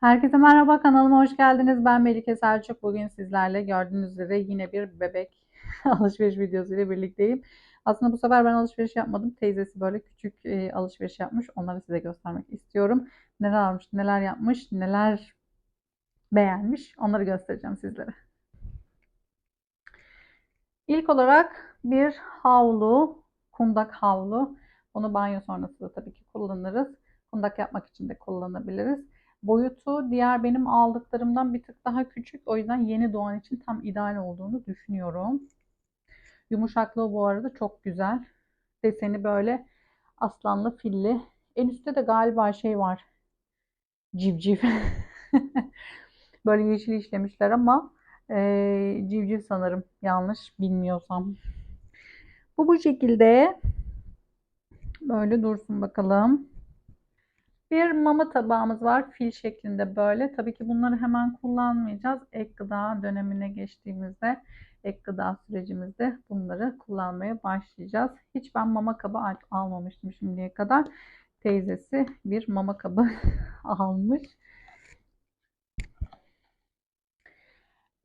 Herkese merhaba kanalıma hoş geldiniz. Ben Melike Selçuk. Bugün sizlerle gördüğünüz üzere yine bir bebek alışveriş videosu ile birlikteyim. Aslında bu sefer ben alışveriş yapmadım. Teyzesi böyle küçük e, alışveriş yapmış. Onları size göstermek istiyorum. Neler almış, neler yapmış, neler beğenmiş onları göstereceğim sizlere. İlk olarak bir havlu, kundak havlu. Onu banyo sonrası da tabii ki kullanırız. Kundak yapmak için de kullanabiliriz. Boyutu diğer benim aldıklarımdan bir tık daha küçük. O yüzden yeni doğan için tam ideal olduğunu düşünüyorum. Yumuşaklığı bu arada çok güzel. Deseni böyle aslanlı filli. En üstte de galiba şey var. Civciv. böyle yeşil işlemişler ama e, civciv sanırım. Yanlış bilmiyorsam. Bu bu şekilde. Böyle dursun bakalım. Bir mama tabağımız var. Fil şeklinde böyle. Tabii ki bunları hemen kullanmayacağız. Ek gıda dönemine geçtiğimizde, ek gıda sürecimizde bunları kullanmaya başlayacağız. Hiç ben mama kabı almamıştım şimdiye kadar. Teyzesi bir mama kabı almış.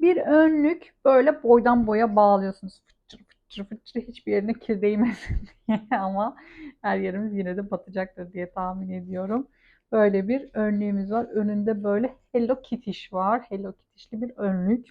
Bir önlük böyle boydan boya bağlıyorsunuz. Fıçır hiçbir yerine kir değmesin diye ama her yerimiz yine de batacaktır diye tahmin ediyorum. Böyle bir önlüğümüz var. Önünde böyle Hello Kitty var. Hello Kitty'li bir önlük.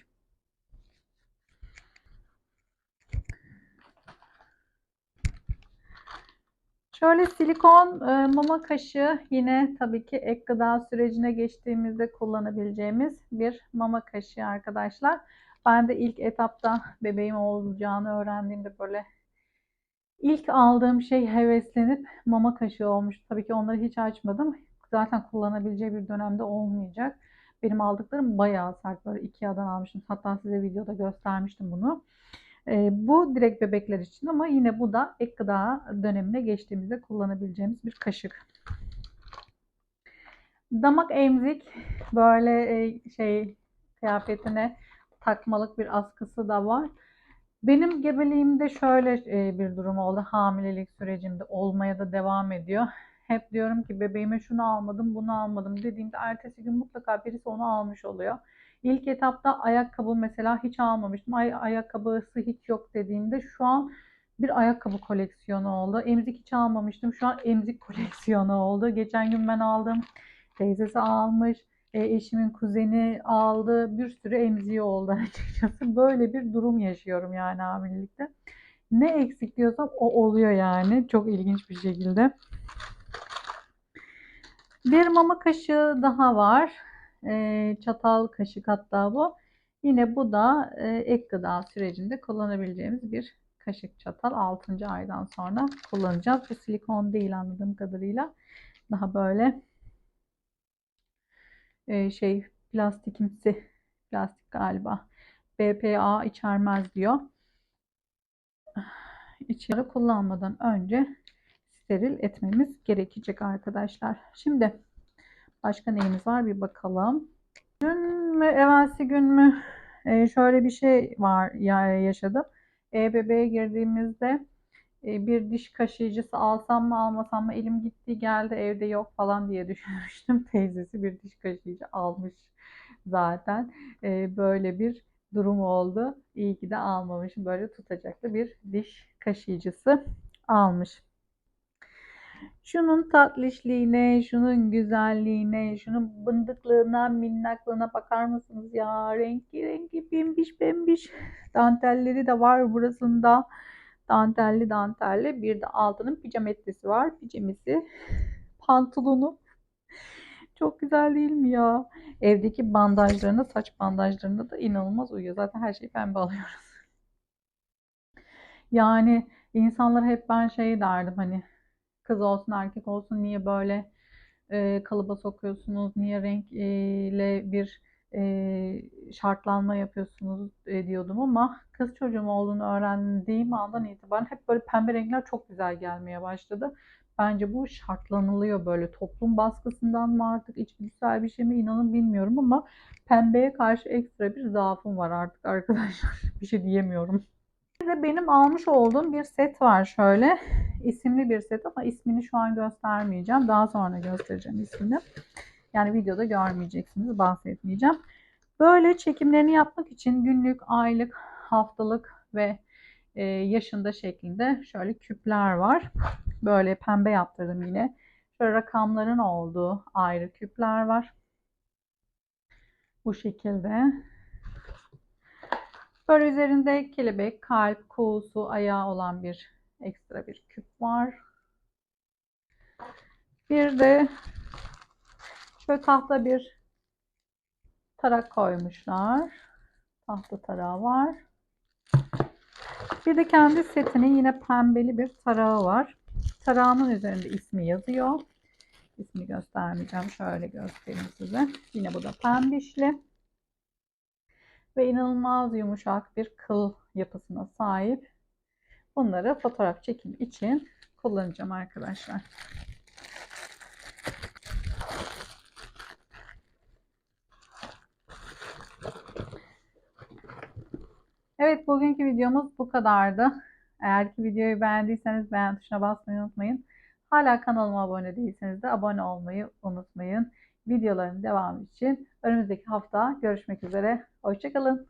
Şöyle silikon e, mama kaşığı yine tabii ki ek gıda sürecine geçtiğimizde kullanabileceğimiz bir mama kaşığı arkadaşlar. Ben de ilk etapta bebeğim olacağını öğrendiğimde böyle ilk aldığım şey heveslenip mama kaşığı olmuş. Tabii ki onları hiç açmadım. Zaten kullanabileceği bir dönemde olmayacak. Benim aldıklarım bayağı sert. Böyle Ikea'dan almıştım. Hatta size videoda göstermiştim bunu. E, bu direkt bebekler için ama yine bu da ek gıda dönemine geçtiğimizde kullanabileceğimiz bir kaşık. Damak emzik böyle e, şey kıyafetine takmalık bir askısı da var. Benim gebeliğimde şöyle e, bir durum oldu. Hamilelik sürecinde olmaya da devam ediyor. Hep diyorum ki bebeğime şunu almadım, bunu almadım dediğimde ertesi gün mutlaka birisi onu almış oluyor. İlk etapta ayakkabı mesela hiç almamıştım. Ay ayakkabısı hiç yok dediğimde şu an bir ayakkabı koleksiyonu oldu. Emzik hiç almamıştım. Şu an emzik koleksiyonu oldu. Geçen gün ben aldım. Teyzesi almış. E, eşimin kuzeni aldı. Bir sürü emziği oldu açıkçası. Böyle bir durum yaşıyorum yani hamilelikte. Ne eksik diyorsam o oluyor yani. Çok ilginç bir şekilde. Bir mama kaşığı daha var. E, çatal kaşık hatta bu. Yine bu da e, ek gıda sürecinde kullanabileceğimiz bir kaşık çatal 6. aydan sonra kullanacağız. Bu silikon değil anladığım kadarıyla. Daha böyle e, şey plastikimsi plastik galiba. BPA içermez diyor. İçeri kullanmadan önce steril etmemiz gerekecek arkadaşlar. Şimdi başka neyimiz var bir bakalım. Dün mü evvelsi gün mü e, şöyle bir şey var ya yaşadım. EBB'ye girdiğimizde bir diş kaşıyıcısı alsam mı almasam mı elim gitti geldi evde yok falan diye düşünmüştüm. Teyzesi bir diş kaşıyıcı almış zaten. E, böyle bir durum oldu. İyi ki de almamışım. Böyle tutacaklı bir diş kaşıyıcısı almış. Şunun tatlışliğine, şunun güzelliğine, şunun bındıklığına, minnaklığına bakar mısınız ya? Renkli renkli pembiş pembiş dantelleri de var burasında. Dantelli dantelli. Bir de altının pijametlisi var. Pijamesi, pantolonu. Çok güzel değil mi ya? Evdeki bandajlarına, saç bandajlarına da inanılmaz uyuyor. Zaten her şeyi pembe alıyoruz. Yani insanlar hep ben şey derdim hani kız olsun erkek olsun niye böyle e, kalıba sokuyorsunuz, niye renkle bir e, şartlanma yapıyorsunuz e, diyordum ama kız çocuğum olduğunu öğrendiğim andan itibaren hep böyle pembe renkler çok güzel gelmeye başladı. Bence bu şartlanılıyor böyle toplum baskısından mı artık içgüdüsel bir şey mi inanın bilmiyorum ama pembeye karşı ekstra bir zaafım var artık arkadaşlar. bir şey diyemiyorum. De benim almış olduğum bir set var şöyle. isimli bir set ama ismini şu an göstermeyeceğim. Daha sonra göstereceğim ismini. Yani videoda görmeyeceksiniz, bahsetmeyeceğim. Böyle çekimlerini yapmak için günlük, aylık, haftalık ve e, yaşında şeklinde şöyle küpler var. Böyle pembe yaptırdım yine. Şöyle rakamların olduğu ayrı küpler var. Bu şekilde. Böyle üzerinde kelebek, kalp, kuğusu, ayağı olan bir ekstra bir küp var. Bir de şöyle tahta bir tarak koymuşlar. Tahta tarağı var. Bir de kendi setinin yine pembeli bir tarağı var. Tarağının üzerinde ismi yazıyor. İsmi göstermeyeceğim. Şöyle göstereyim size. Yine bu da pembişli. Ve inanılmaz yumuşak bir kıl yapısına sahip. Bunları fotoğraf çekimi için kullanacağım arkadaşlar. Evet bugünkü videomuz bu kadardı. Eğer ki videoyu beğendiyseniz beğen tuşuna basmayı unutmayın. Hala kanalıma abone değilseniz de abone olmayı unutmayın. Videoların devamı için önümüzdeki hafta görüşmek üzere. Hoşçakalın.